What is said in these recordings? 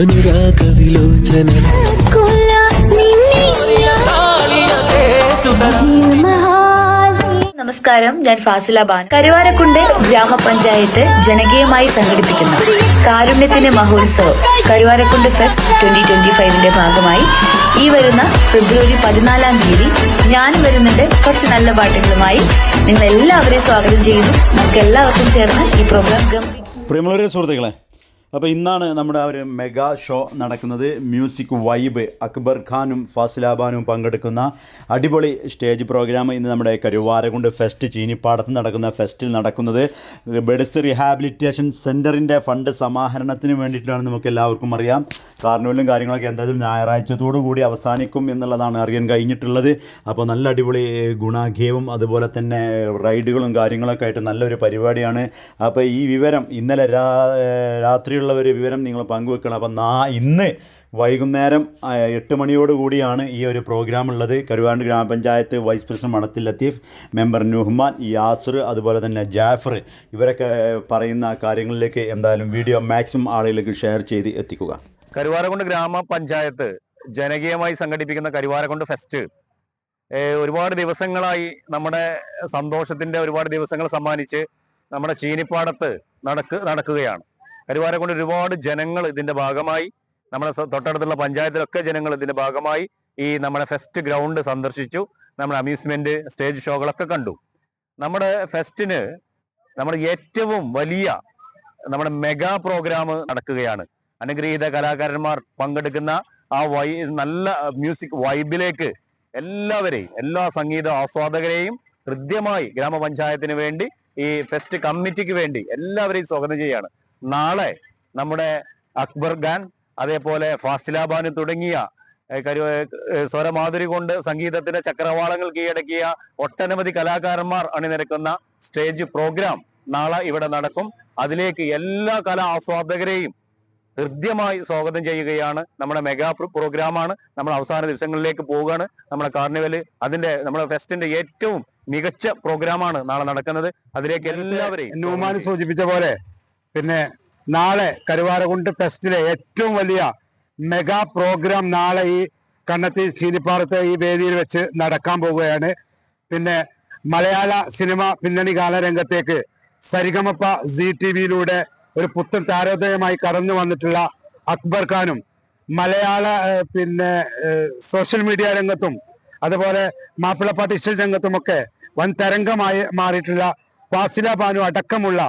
അനുരാഗ വിലോചന കൊല്ല നമസ്കാരം ഞാൻ ഫാസില ബാൻ. കരുവാരക്കുണ്ട് ഗ്രാമപഞ്ചായത്ത് ജനകീയമായി സംഘടിപ്പിക്കുന്ന കാരുണ്യത്തിന്റെ മഹോത്സവം. കരുവാരക്കുണ്ട് ഫെസ്റ്റ് ട്വന്റി ട്വന്റി ഫൈവിന്റെ ഭാഗമായി. ഈ വരുന്ന ഫെബ്രുവരി പതിനാലാം തീയതി ഞാൻ വരുന്നുണ്ട്. കുറച്ച് നല്ല പാട്ടുകളുമായി നിങ്ങൾ എല്ലാവരെയും സ്വാഗതം ചെയ്യുന്നു. നമുക്ക് എല്ലാവർക്കും ചേർന്ന് ഈ പ്രോഗ്രാം ഗംഭീര പ്രിയമുള്ളവരെ സുഹൃത്തുക്കളെ അപ്പോൾ ഇന്നാണ് നമ്മുടെ ഒരു മെഗാ ഷോ നടക്കുന്നത്. മ്യൂസിക് വൈബ് അക്ബർ ഖാനും ഫാസിലാബാനും പങ്കെടുക്കുന്ന അടിപൊളി സ്റ്റേജ് പ്രോഗ്രാം ഇന്ന് നമ്മുടെ കരുവാരകുണ്ട് ഫെസ്റ്റ് ചീനിപ്പാടത്ത് നടക്കുന്ന ഫെസ്റ്റിൽ നടക്കുന്നത്. ബെഡ്സ് റീഹാബിലിറ്റേഷൻ സെന്ററിന്റെ ഫണ്ട് സമാഹരണത്തിന് വേണ്ടിയിട്ടാണ് നമുക്ക് എല്ലാവർക്കും അറിയാം. കാർണിവലും കാര്യങ്ങളൊക്കെ എന്തായാലും ഞായറാഴ്ചത്തോടു കൂടി അവസാനിക്കും എന്നുള്ളതാണ് അറിയാൻ കഴിഞ്ഞിട്ടുള്ളത്. അപ്പോൾ നല്ല അടിപൊളി ഗുണാഖ്യവും അതുപോലെ തന്നെ റൈഡുകളും കാര്യങ്ങളൊക്കെ ആയിട്ട് നല്ലൊരു പരിപാടിയാണ്. അപ്പോൾ ഈ വിവരം ഇന്നലെ രാ ഒരു വിവരം നിങ്ങൾ പങ്കുവെക്കണം. അപ്പം നാ ഇന്ന് വൈകുന്നേരം എട്ട് മണിയോട് കൂടിയാണ് ഈ ഒരു പ്രോഗ്രാം ഉള്ളത്. കരുവാണ്ട് ഗ്രാമപഞ്ചായത്ത് വൈസ് പ്രസിഡന്റ് മണത്തിൽ ലത്തീഫ് മെമ്പർ നുഹ്മാൻ യാസർ അതുപോലെ തന്നെ ജാഫർ ഇവരൊക്കെ പറയുന്ന കാര്യങ്ങളിലേക്ക് എന്തായാലും വീഡിയോ മാക്സിമം ആളുകളിലേക്ക് ഷെയർ ചെയ്ത് എത്തിക്കുക. കരുവാരക്കുണ്ട് ഗ്രാമപഞ്ചായത്ത് ജനകീയമായി സംഘടിപ്പിക്കുന്ന കരുവാരക്കുണ്ട് ഫെസ്റ്റ് ഒരുപാട് ദിവസങ്ങളായി നമ്മുടെ സന്തോഷത്തിന്റെ ഒരുപാട് ദിവസങ്ങൾ സമ്മാനിച്ച് നമ്മുടെ ചീനിപ്പാടത്ത് നടക്ക് നടക്കുകയാണ്. കരുവാരക്കുണ്ട് ഒരുപാട് ജനങ്ങൾ ഇതിന്റെ ഭാഗമായി നമ്മുടെ തൊട്ടടുത്തുള്ള പഞ്ചായത്തിലൊക്കെ ജനങ്ങൾ ഇതിന്റെ ഭാഗമായി ഈ നമ്മുടെ ഫെസ്റ്റ് ഗ്രൗണ്ട് സന്ദർശിച്ചു. നമ്മുടെ അമ്യൂസ്മെന്റ് സ്റ്റേജ് ഷോകളൊക്കെ കണ്ടു. നമ്മുടെ ഫെസ്റ്റിന് നമ്മുടെ ഏറ്റവും വലിയ നമ്മുടെ മെഗാ പ്രോഗ്രാം നടക്കുകയാണ്. അനുഗ്രഹീത കലാകാരന്മാർ പങ്കെടുക്കുന്ന ആ വൈ നല്ല മ്യൂസിക് വൈബിലേക്ക് എല്ലാവരെയും എല്ലാ സംഗീത ആസ്വാദകരെയും ഹൃദ്യമായി ഗ്രാമപഞ്ചായത്തിന് വേണ്ടി ഈ ഫെസ്റ്റ് കമ്മിറ്റിക്ക് വേണ്ടി എല്ലാവരെയും സ്വാഗതം ചെയ്യാണ്. നാളെ നമ്മുടെ അക്ബർ ഖാൻ അതേപോലെ ഫാസില തുടങ്ങിയ കരു സ്വരമാധുരി കൊണ്ട് സംഗീതത്തിന്റെ ചക്രവാളങ്ങൾ കീഴടക്കിയ ഒട്ടനവധി കലാകാരന്മാർ അണിനിരക്കുന്ന സ്റ്റേജ് പ്രോഗ്രാം നാളെ ഇവിടെ നടക്കും. അതിലേക്ക് എല്ലാ കലാ ആസ്വാദകരെയും ഹൃദ്യമായി സ്വാഗതം ചെയ്യുകയാണ്. നമ്മുടെ മെഗാ പ്രോ- പ്രോഗ്രാമാണ്. നമ്മൾ അവസാന ദിവസങ്ങളിലേക്ക് പോവുകയാണ്. നമ്മുടെ കാർണിവൽ അതിന്റെ നമ്മുടെ ഫെസ്റ്റിന്റെ ഏറ്റവും മികച്ച പ്രോഗ്രാമാണ് നാളെ നടക്കുന്നത്. അതിലേക്ക് എല്ലാവരെയും സൂചിപ്പിച്ച പോലെ പിന്നെ നാളെ കരുവാരകുണ്ട് ഫെസ്റ്റിലെ ഏറ്റവും വലിയ മെഗാ പ്രോഗ്രാം നാളെ ഈ കണ്ണത്തി ചീനിപ്പാറത്ത് ഈ വേദിയിൽ വെച്ച് നടക്കാൻ പോവുകയാണ്. പിന്നെ മലയാള സിനിമ പിന്നണി കാലരംഗത്തേക്ക് സരിഗമപ്പ സി ടി വിയിലൂടെ ഒരു പുത്തൻ താരോദയമായി കടന്നു വന്നിട്ടുള്ള അക്ബർ ഖാനും മലയാള പിന്നെ സോഷ്യൽ മീഡിയ രംഗത്തും അതുപോലെ മാപ്പിളപ്പാട്ട് ഇഷ്ട രംഗത്തുമൊക്കെ വൻ തരംഗമായി മാറിയിട്ടുള്ള ഫാസില ബാനു അടക്കമുള്ള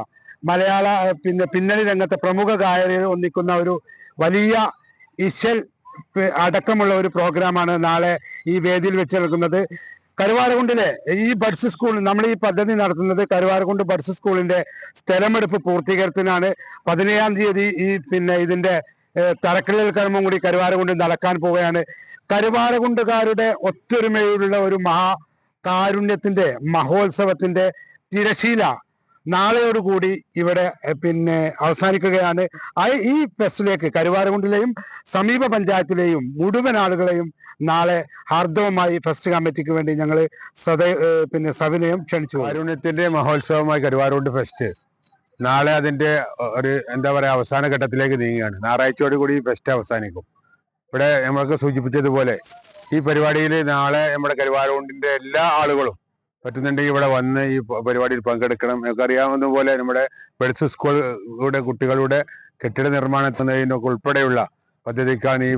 മലയാള പിന്നെ പിന്നണി രംഗത്തെ പ്രമുഖ ഗായകരെ ഒന്നിക്കുന്ന ഒരു വലിയ ഇശൽ അടക്കമുള്ള ഒരു പ്രോഗ്രാമാണ് നാളെ ഈ വേദിയിൽ വെച്ച് നൽകുന്നത് കരുവാരകുണ്ടിലെ ഈ ബഡ്സ് സ്കൂൾ നമ്മൾ ഈ പദ്ധതി നടത്തുന്നത് കരുവാരകുണ്ട് ബഡ്സ് സ്കൂളിന്റെ സ്ഥലമെടുപ്പ് പൂർത്തീകരണത്തിനാണ്. പതിനേഴാം തീയതി ഈ പിന്നെ ഇതിന്റെ തറക്കല്ലിൽ കർമ്മം കൂടി കരുവാരകുണ്ട് നടക്കാൻ പോവുകയാണ്. കരുവാരകുണ്ടുകാരുടെ ഒത്തൊരുമയുള്ള ഒരു മഹാ കാരുണ്യത്തിന്റെ മഹോത്സവത്തിന്റെ തിരശീല നാളെയോടുകൂടി ഇവിടെ പിന്നെ അവസാനിക്കുകയാണ്. ഈ ഫെസ്റ്റിലേക്ക് കരുവാരകുണ്ടിലെയും സമീപ പഞ്ചായത്തിലെയും മുഴുവൻ ആളുകളെയും നാളെ ഹാർദവമായി ഫെസ്റ്റ് കമ്മിറ്റിക്ക് വേണ്ടി ഞങ്ങൾ സദ പിന്നെ സവിനയം ക്ഷണിച്ചു കാരുണ്യത്തിന്റെ മഹോത്സവമായി കരുവാരുണ്ട് ഫെസ്റ്റ്. നാളെ അതിന്റെ ഒരു എന്താ പറയാ അവസാന ഘട്ടത്തിലേക്ക് നീങ്ങുകയാണ്. ഞായറാഴ്ചയോട് കൂടി ഈ ഫെസ്റ്റ് അവസാനിക്കും. ഇവിടെ നമ്മൾക്ക് സൂചിപ്പിച്ചതുപോലെ ഈ പരിപാടിയിൽ നാളെ നമ്മുടെ കരുവാരകുണ്ടിന്റെ എല്ലാ ആളുകളും പറ്റുന്നുണ്ടെങ്കിൽ ഇവിടെ വന്ന് ഈ പരിപാടിയിൽ പങ്കെടുക്കണം. നമുക്കറിയാവുന്ന പോലെ നമ്മുടെ പെഡ്സ് സ്കൂളുകളുടെ കുട്ടികളുടെ കെട്ടിട നിർമ്മാണത്തിനൊക്കെ ഉൾപ്പെടെയുള്ള പദ്ധതിക്കാണ് ഈ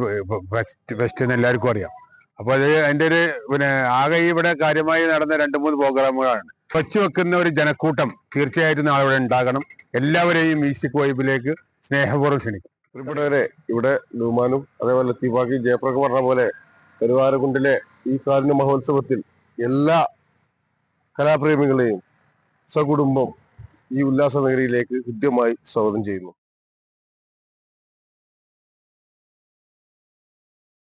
ഫെസ്റ്റ് എന്ന് എല്ലാവർക്കും അറിയാം. അപ്പോൾ അത് അതിന്റെ ഒരു പിന്നെ ആകെ ഇവിടെ കാര്യമായി നടന്ന രണ്ട് മൂന്ന് പ്രോഗ്രാമുകളാണ്. വെക്കുന്ന ഒരു ജനക്കൂട്ടം തീർച്ചയായിട്ടും നാളെ ഇവിടെ ഉണ്ടാകണം. എല്ലാവരെയും മ്യൂസിക് വൈബിലേക്ക് സ്നേഹപൂർവം ക്ഷണിക്കും. പ്രിയപ്പെട്ടവരെ ഇവിടെ ലുമാനും അതേപോലെ തീപാക്കി ജയപ്രക പറഞ്ഞ പോലെ പെരുവാരകുണ്ടിലെ ഈ കാരുണ്യ മഹോത്സവത്തിൽ എല്ലാ കലാപ്രേമികളെയും സകുടുംബം ഈ ഉല്ലാസ നഗരിയിലേക്ക് ഹൃദ്യമായി സ്വാഗതം ചെയ്യുന്നു.